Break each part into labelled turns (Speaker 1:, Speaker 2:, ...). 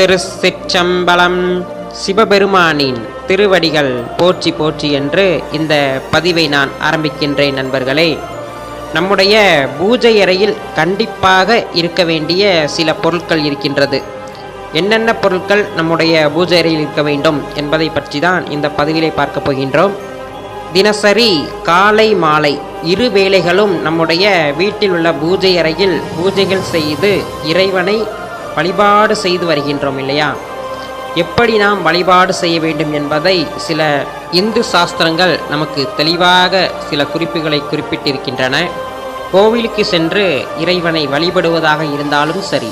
Speaker 1: திருச்சிற்றம்பலம் சிவபெருமானின் திருவடிகள் போற்றி போற்றி என்று இந்த பதிவை நான் ஆரம்பிக்கின்றேன் நண்பர்களே. நம்முடைய பூஜை அறையில் கண்டிப்பாக இருக்க வேண்டிய சில பொருட்கள் இருக்கின்றது. என்னென்ன பொருட்கள் நம்முடைய பூஜை அறையில் இருக்க வேண்டும் என்பதை பற்றி தான் இந்த பதிவிலே பார்க்க போகின்றோம். தினசரி காலை மாலை இரு வேளைகளும் நம்முடைய வீட்டில் உள்ள பூஜை அறையில் பூஜைகள் செய்து இறைவனை வழிபாடு செய்து வருகின்றோம் இல்லையா? எப்படி நாம் வழிபாடு செய்ய வேண்டும் என்பதை சில இந்து சாஸ்திரங்கள் நமக்கு தெளிவாக சில குறிப்புகளை குறிப்பிட்டிருக்கின்றன. கோவிலுக்கு சென்று இறைவனை வழிபடுவதாக இருந்தாலும் சரி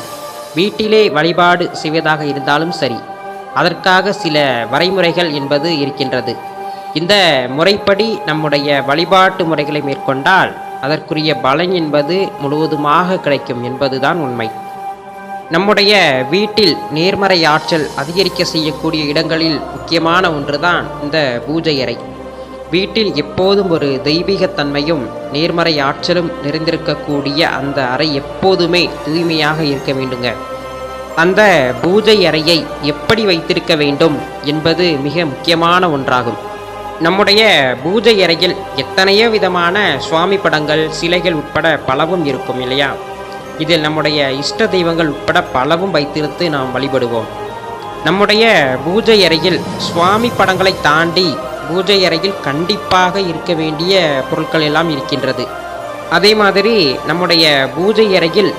Speaker 1: வீட்டிலே வழிபாடு செய்வதாக இருந்தாலும் சரி அதற்காக சில வரைமுறைகள் என்பது இருக்கின்றது. இந்த முறைப்படி நம்முடைய வழிபாட்டு முறைகளை மேற்கொண்டால் அதற்குரிய பலன் என்பது முழுவதுமாக கிடைக்கும் என்பதுதான் உண்மை. நம்முடைய வீட்டில் நேர்மறை ஆற்றல் அதிகரிக்க செய்யக்கூடிய இடங்களில் முக்கியமான ஒன்றுதான் இந்த பூஜை அறை. வீட்டில் எப்போதும் ஒரு தெய்வீகத்தன்மையும் நேர்மறை ஆற்றலும் நிறைந்திருக்கக்கூடிய அந்த அறை எப்போதுமே தூய்மையாக இருக்க வேண்டுங்க. அந்த பூஜை அறையை எப்படி வைத்திருக்க வேண்டும் என்பது மிக முக்கியமான ஒன்றாகும். நம்முடைய பூஜை அறையில் எத்தனையோ விதமான சுவாமி படங்கள் சிலைகள் உட்பட பலவும் இருக்கும் இல்லையா? இதில் நம்முடைய இஷ்ட தெய்வங்கள் உட்பட பலவும் வைத்திருத்து நாம் வழிபடுவோம். நம்முடைய பூஜை அறையில் சுவாமி படங்களை தாண்டி பூஜை அறையில் கண்டிப்பாக இருக்க வேண்டிய பொருட்கள் எல்லாம் இருக்கின்றது. அதே மாதிரி நம்முடைய பூஜை அறையில்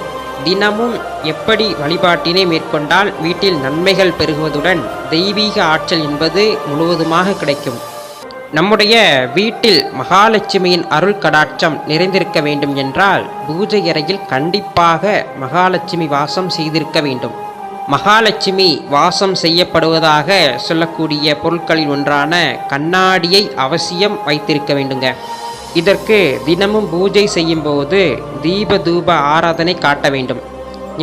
Speaker 1: தினமும் எப்படி வழிபாட்டினை மேற்கொண்டால் வீட்டில் நன்மைகள் பெருகுவதுடன் தெய்வீக ஆற்றல் என்பது முழுவதுமாக கிடைக்கும். நம்முடைய வீட்டில் மகாலட்சுமியின் அருள் கடாட்சம் நிறைந்திருக்க வேண்டும் என்றால் பூஜை அறையில் கண்டிப்பாக மகாலட்சுமி வாசம் செய்திருக்க வேண்டும். மகாலட்சுமி வாசம் செய்யப்படுவதாக சொல்லக்கூடிய பொருட்களில் ஒன்றான கண்ணாடியை அவசியம் வைத்திருக்க வேண்டுங்க. இதற்கு தினமும் பூஜை செய்யும்போது தீப தூப ஆராதனை காட்ட வேண்டும்.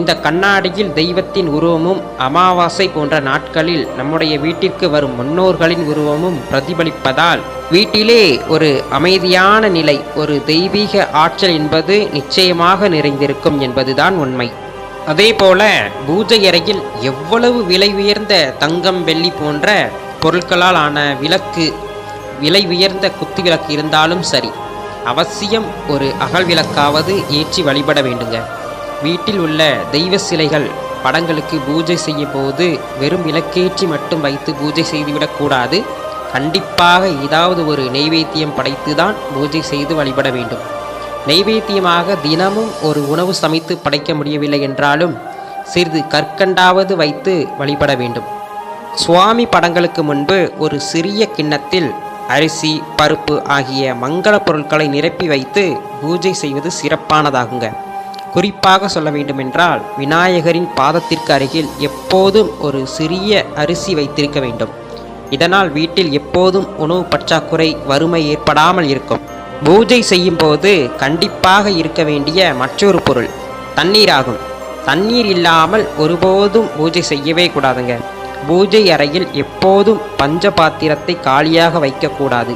Speaker 1: இந்த கண்ணாடியில் தெய்வத்தின் உருவமும் அமாவாசை போன்ற நாட்களில் நம்முடைய வீட்டிற்கு வரும் முன்னோர்களின் உருவமும் பிரதிபலிப்பதால் வீட்டிலே ஒரு அமைதியான நிலை ஒரு தெய்வீக ஆற்றல் என்பது நிச்சயமாக நிறைந்திருக்கும் என்பதுதான் உண்மை. அதேபோல பூஜை அறையில் எவ்வளவு விலை உயர்ந்த தங்கம் வெள்ளி போன்ற பொருட்களால் ஆன விளக்கு விலை உயர்ந்த குத்து விளக்கு இருந்தாலும் சரி அவசியம் ஒரு அகல் விளக்காவது ஏற்றி வழிபட வேண்டுங்க. வீட்டில் உள்ள தெய்வ சிலைகள் படங்களுக்கு பூஜை செய்யும் போது வெறும் விளக்கேற்றி மட்டும் வைத்து பூஜை செய்துவிடக்கூடாது கண்டிப்பாக ஏதாவது ஒரு நெய்வேத்தியம் படைத்து தான் பூஜை செய்து வழிபட வேண்டும். நெய்வேத்தியமாக தினமும் ஒரு உணவு சமைத்து படைக்க முடியவில்லை என்றாலும் சிறிது கற்கண்டாவது வைத்து வழிபட வேண்டும். சுவாமி படங்களுக்கு முன்பு ஒரு சிறிய கிண்ணத்தில் அரிசி பருப்பு ஆகிய மங்கள பொருட்களை நிரப்பி வைத்து பூஜை செய்வது சிறப்பானதாகுங்க. குறிப்பாக சொல்ல வேண்டுமென்றால் விநாயகரின் பாதத்திற்கு அருகில் எப்போதும் ஒரு சிறிய அரிசி வைத்திருக்க வேண்டும். இதனால் வீட்டில் எப்போதும் உணவு பற்றாக்குறை வறுமை ஏற்படாமல் இருக்கும். பூஜை செய்யும் போது கண்டிப்பாக இருக்க வேண்டிய மற்றொரு பொருள் தண்ணீர் ஆகும் தண்ணீர் இல்லாமல் ஒருபோதும் பூஜை செய்யவே கூடாதுங்க. பூஜை அறையில் எப்போதும் பஞ்ச பாத்திரத்தை காலியாக வைக்கக்கூடாது.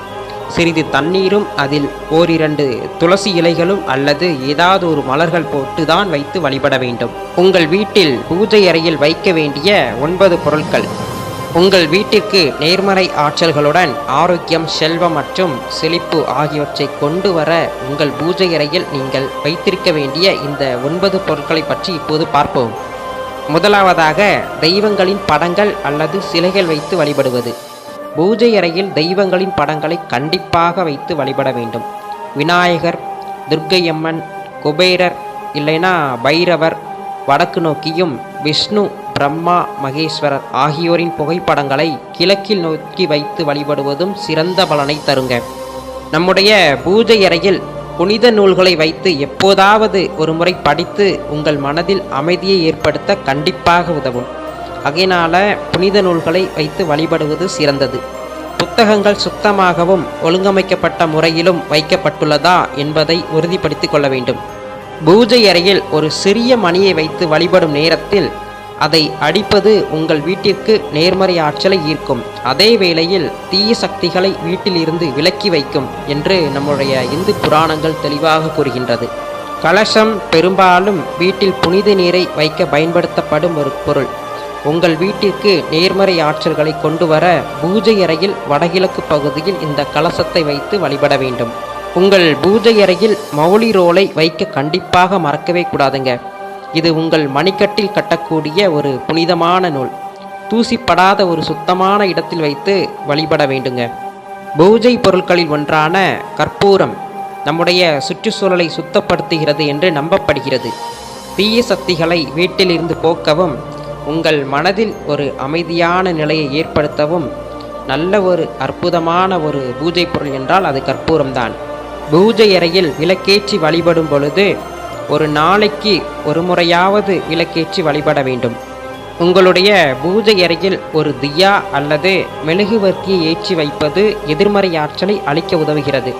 Speaker 1: சிறிது தண்ணீரும் அதில் ஓரிரண்டு துளசி இலைகளும் அல்லது ஏதாவது ஒரு மலர்கள் போட்டு தான் வைத்து வழிபட வேண்டும். உங்கள் வீட்டில் பூஜை அறையில் வைக்க வேண்டிய ஒன்பது பொருட்கள். உங்கள் வீட்டிற்கு நேர்மறை ஆற்றல்களுடன் ஆரோக்கியம் செல்வம் மற்றும் செழிப்பு ஆகியவற்றை கொண்டு வர உங்கள் பூஜை அறையில் நீங்கள் வைத்திருக்க வேண்டிய இந்த ஒன்பது பொருட்களை பற்றி இப்போது பார்ப்போம். முதலாவதாக தெய்வங்களின் படங்கள் அல்லது சிலைகள் வைத்து வழிபடுவது. பூஜை அறையில் தெய்வங்களின் படங்களை கண்டிப்பாக வைத்து வழிபட வேண்டும். விநாயகர் துர்க்கையம்மன் குபேரர் இல்லைனா பைரவர் வடக்கு நோக்கியும் விஷ்ணு பிரம்மா மகேஸ்வரர் ஆகியோரின் புகைப்படங்களை கிழக்கில் நோக்கி வைத்து வழிபடுவதும் சிறந்த பலனை தருங்க. நம்முடைய பூஜை அறையில் புனித நூல்களை வைத்து எப்போதாவது ஒரு முறை படித்து உங்கள் மனதில் அமைதியை ஏற்படுத்த கண்டிப்பாக உதவும். அகையினால புனித நூல்களை வைத்து வழிபடுவது சிறந்தது. புத்தகங்கள் சுத்தமாகவும் ஒழுங்கமைக்கப்பட்ட முறையிலும் வைக்கப்பட்டுள்ளதா என்பதை உறுதிப்படுத்திக் கொள்ள வேண்டும். பூஜை அறையில் ஒரு சிறிய மணியை வைத்து வழிபடும் நேரத்தில் அதை அடிப்பது உங்கள் வீட்டிற்கு நேர்மறை ஆற்றலை ஈர்க்கும். அதே வேளையில் தீய சக்திகளை வீட்டிலிருந்து விலக்கி வைக்கும் என்று நம்முடைய இந்து புராணங்கள் தெளிவாக கூறுகின்றது. கலசம் பெரும்பாலும் வீட்டில் புனித நீரை வைக்க பயன்படுத்தப்படும் ஒரு பொருள். உங்கள் வீட்டிற்கு நேர்மறை ஆற்றல்களை கொண்டு வர பூஜை அறையில் வடகிழக்கு பகுதியில் இந்த கலசத்தை வைத்து வழிபட வேண்டும். உங்கள் பூஜை அறையில் மௌலி ரோலை வைக்க கண்டிப்பாக மறக்கவே கூடாதுங்க. இது உங்கள் மணிக்கட்டில் கட்டக்கூடிய ஒரு புனிதமான நூல். தூசிப்படாத ஒரு சுத்தமான இடத்தில் வைத்து வழிபட வேண்டுங்க. பூஜை பொருட்களில் ஒன்றான கற்பூரம் நம்முடைய சுற்றுச்சூழலை சுத்தப்படுத்துகிறது என்று நம்பப்படுகிறது. தீய சக்திகளை வீட்டிலிருந்து போக்கவும் உங்கள் மனதில் ஒரு அமைதியான நிலையை ஏற்படுத்தவும் நல்ல ஒரு அற்புதமான ஒரு பூஜை பொருள் என்றால் அது கற்பூரம்தான். பூஜை அறையில் விளக்கேற்றி வழிபடும் பொழுது ஒரு நாளைக்கு ஒரு முறையாவது விளக்கேற்றி வழிபட வேண்டும். உங்களுடைய பூஜை அறையில் ஒரு தியா அல்லது மெழுகுவர்த்தியை ஏற்றி வைப்பது எதிர்மறை ஆற்றலை அளிக்க உதவுகிறது.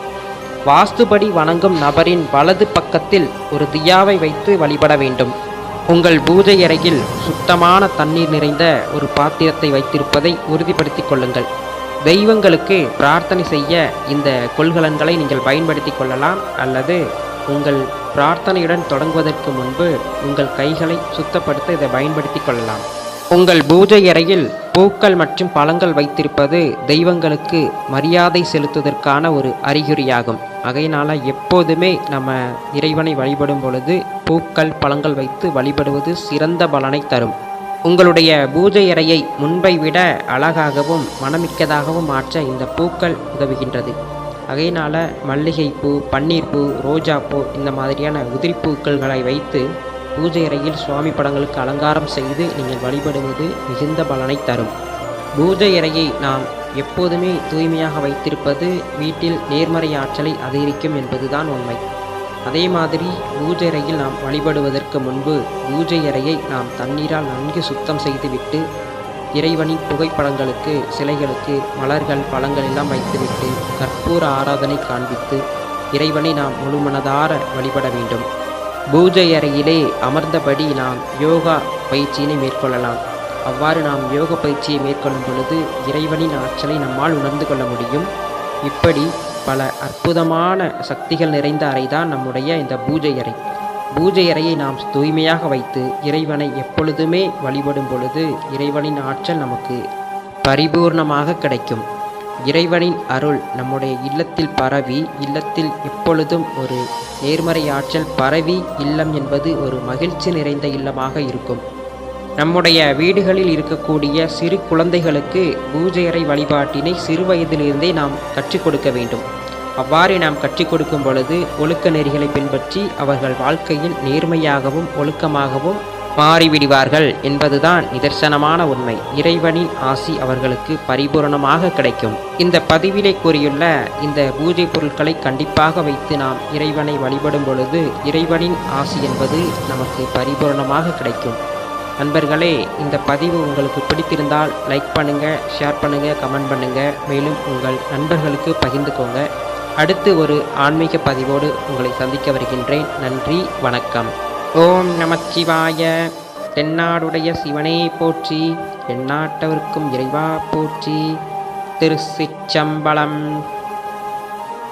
Speaker 1: வாஸ்துபடி வணங்கும் நபரின் வலது பக்கத்தில் ஒரு தியாவை வைத்து வழிபட வேண்டும். உங்கள் பூஜை அறையில் சுத்தமான தண்ணீர் நிறைந்த ஒரு பாத்திரத்தை வைத்திருப்பதை உறுதிப்படுத்திக் கொள்ளுங்கள். தெய்வங்களுக்கு பிரார்த்தனை செய்ய இந்த கொள்கலன்களை நீங்கள் பயன்படுத்திக் கொள்ளலாம் அல்லது உங்கள் பிரார்த்தனையுடன் தொடங்குவதற்கு முன்பு உங்கள் கைகளை சுத்தப்படுத்த இதை பயன்படுத்திக் கொள்ளலாம். உங்கள் பூஜை அறையில் பூக்கள் மற்றும் பழங்கள் வைத்திருப்பது தெய்வங்களுக்கு மரியாதை செலுத்துவதற்கான ஒரு அறிகுறியாகும். ஆகையினால் எப்போதுமே நம்ம இறைவனை வழிபடும் பொழுது பூக்கள் பழங்கள் வைத்து வழிபடுவது சிறந்த பலனை தரும். உங்களுடைய பூஜை அறையை முன்பை விட அழகாகவும் மனமிக்கதாகவும் மாற்ற இந்த பூக்கள் உதவுகின்றது. ஆகையினால மல்லிகைப்பூ பன்னீர்பூ ரோஜாப்பூ இந்த மாதிரியான உதிரி பூக்கள்களை வைத்து பூஜை அறையில் சுவாமி படங்களுக்கு அலங்காரம் செய்து நீங்கள் வழிபடுவது மிகுந்த பலனை தரும். பூஜை அறையை நாம் எப்போதுமே தூய்மையாக வைத்திருப்பது வீட்டில் நேர்மறை ஆற்றலை அதிகரிக்கும் என்பதுதான் உண்மை. அதே மாதிரி பூஜை அறையில் நாம் வழிபடுவதற்கு முன்பு பூஜை அறையை நாம் தண்ணீரால் நன்கு சுத்தம் செய்துவிட்டு இறைவனின் புகைப்படங்களுக்கு சிலைகளுக்கு மலர்கள் பழங்கள் எல்லாம் வைத்துவிட்டு கற்பூர ஆராதனை காண்பித்து இறைவனை நாம் முழுமனதார வழிபட வேண்டும். பூஜை அறையிலே அமர்ந்தபடி நாம் யோகா பயிற்சியினை மேற்கொள்ளலாம். அவ்வாறு நாம் யோக பயிற்சியை மேற்கொள்ளும் பொழுது இறைவனின் ஆற்றலை நம்மால் உணர்ந்து கொள்ள முடியும். இப்படி பல அற்புதமான சக்திகள் நிறைந்த அறைதான் நம்முடைய இந்த பூஜை அறை. பூஜை அறையை நாம் தூய்மையாக வைத்து இறைவனை எப்பொழுதுமே வழிபடும் பொழுது இறைவனின் ஆற்றல் நமக்கு பரிபூர்ணமாக கிடைக்கும். இறைவனின் அருள் நம்முடைய இல்லத்தில் பரவி இல்லத்தில் எப்பொழுதும் ஒரு நேர்மறை ஆற்றல் பரவி இல்லம் என்பது ஒரு மகிழ்ச்சி நிறைந்த இல்லமாக இருக்கும். நம்முடைய வீடுகளில் இருக்கக்கூடிய சிறு குழந்தைகளுக்கு பூஜை அறை வழிபாட்டினை சிறு வயதிலிருந்தே நாம் கற்றுக் கொடுக்க வேண்டும். அவ்வாறு நாம் கற்றுக் கொடுக்கும் பொழுது ஒழுக்க நெறிகளை பின்பற்றி அவர்கள் வாழ்க்கையில் நேர்மையாகவும் ஒழுக்கமாகவும் மாறிவிடுவார்கள் என்பதுதான் நிதர்சனமான உண்மை. இறைவனின் ஆசி அவர்களுக்கு பரிபூரணமாக கிடைக்கும். இந்த பதிவிலே கூறியுள்ள இந்த பூஜை பொருட்களை கண்டிப்பாக வைத்து நாம் இறைவனை வழிபடும் பொழுது இறைவனின் ஆசி என்பது நமக்கு பரிபூரணமாக கிடைக்கும். நண்பர்களே இந்த பதிவு உங்களுக்கு பிடித்திருந்தால் லைக் பண்ணுங்கள் ஷேர் பண்ணுங்கள் கமெண்ட் பண்ணுங்கள் மேலும் உங்கள் நண்பர்களுக்கு பகிர்ந்துக்கோங்க. அடுத்து ஒரு ஆன்மீக பதிவோடு உங்களை சந்திக்க வருகின்றேன். நன்றி வணக்கம். ஓம் நமச்சிவாய தென்னாடுடைய சிவனே போற்றி. எந்நாட்டவர்க்கும் இறைவா போற்றி. திருச்சிச்சம்பலம்